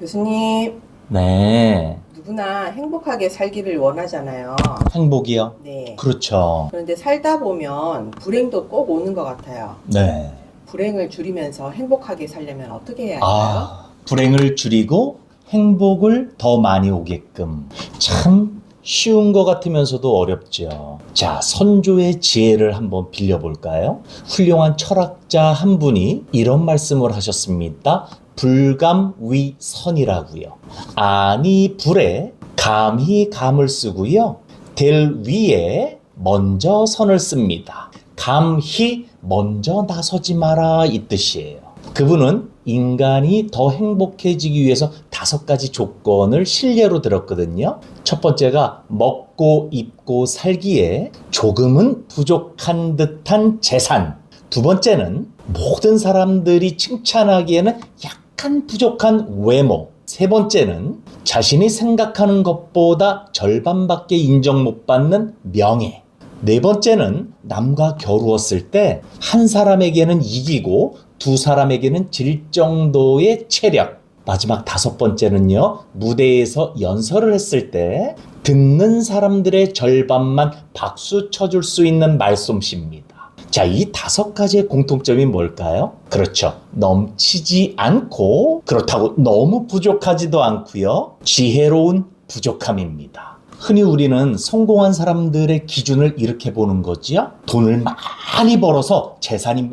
교수님, 네. 누구나 행복하게 살기를 원하잖아요. 행복이요? 네. 그렇죠. 그런데 살다 보면 불행도 꼭 오는 것 같아요. 네. 불행을 줄이면서 행복하게 살려면 어떻게 해야 할까요? 아, 불행을 줄이고 행복을 더 많이 오게끔. 참 쉬운 것 같으면서도 어렵죠. 자, 선조의 지혜를 한번 빌려볼까요? 훌륭한 철학자 한 분이 이런 말씀을 하셨습니다. 불감위선이라고요. 아니 불에 감히 감을 쓰고요. 될 위에 먼저 선을 씁니다. 감히 먼저 나서지 마라 이 뜻이에요. 그분은 인간이 더 행복해지기 위해서 다섯 가지 조건을 실례로 들었거든요. 첫 번째가 먹고 입고 살기에 조금은 부족한 듯한 재산. 두 번째는 모든 사람들이 칭찬하기에는 약간 부족한 외모. 세 번째는 자신이 생각하는 것보다 절반밖에 인정 못 받는 명예. 네 번째는 남과 겨루었을 때 한 사람에게는 이기고 두 사람에게는 질 정도의 체력. 마지막 다섯 번째는요, 무대에서 연설을 했을 때 듣는 사람들의 절반만 박수 쳐줄 수 있는 말솜씨입니다. 자, 이 다섯 가지의 공통점이 뭘까요? 그렇죠. 넘치지 않고, 그렇다고 너무 부족하지도 않고요. 지혜로운 부족함입니다. 흔히 우리는 성공한 사람들의 기준을 이렇게 보는 거지요. 돈을 많이 벌어서 재산이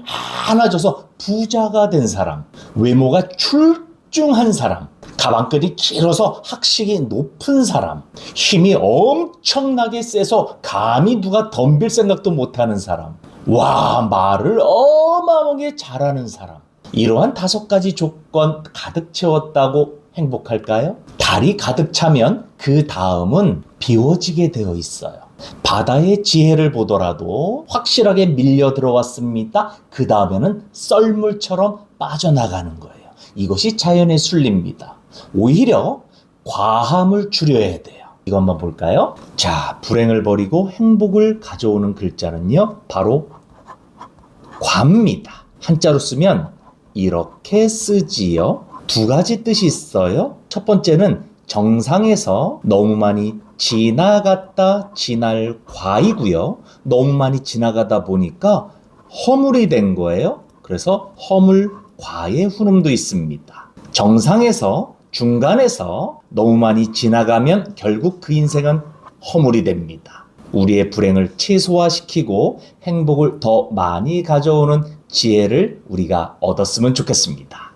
많아져서 부자가 된 사람, 외모가 출중한 사람, 가방끈이 길어서 학식이 높은 사람, 힘이 엄청나게 세서 감히 누가 덤빌 생각도 못하는 사람, 와, 말을 어마어마하게 잘하는 사람. 이러한 다섯 가지 조건 가득 채웠다고 행복할까요? 달이 가득 차면 그 다음은 비워지게 되어 있어요. 바다의 지혜를 보더라도 확실하게 밀려 들어왔습니다. 그 다음에는 썰물처럼 빠져나가는 거예요. 이것이 자연의 순리입니다. 오히려 과함을 줄여야 돼요. 이것만 볼까요? 자, 불행을 버리고 행복을 가져오는 글자는요, 바로 과입니다. 한자로 쓰면 이렇게 쓰지요. 두 가지 뜻이 있어요. 첫 번째는 정상에서 너무 많이 지나갔다 지날 과이고요. 너무 많이 지나가다 보니까 허물이 된 거예요. 그래서 허물 과의 훈음도 있습니다. 정상에서 중간에서 너무 많이 지나가면 결국 그 인생은 허물이 됩니다. 우리의 불행을 최소화시키고 행복을 더 많이 가져오는 지혜를 우리가 얻었으면 좋겠습니다.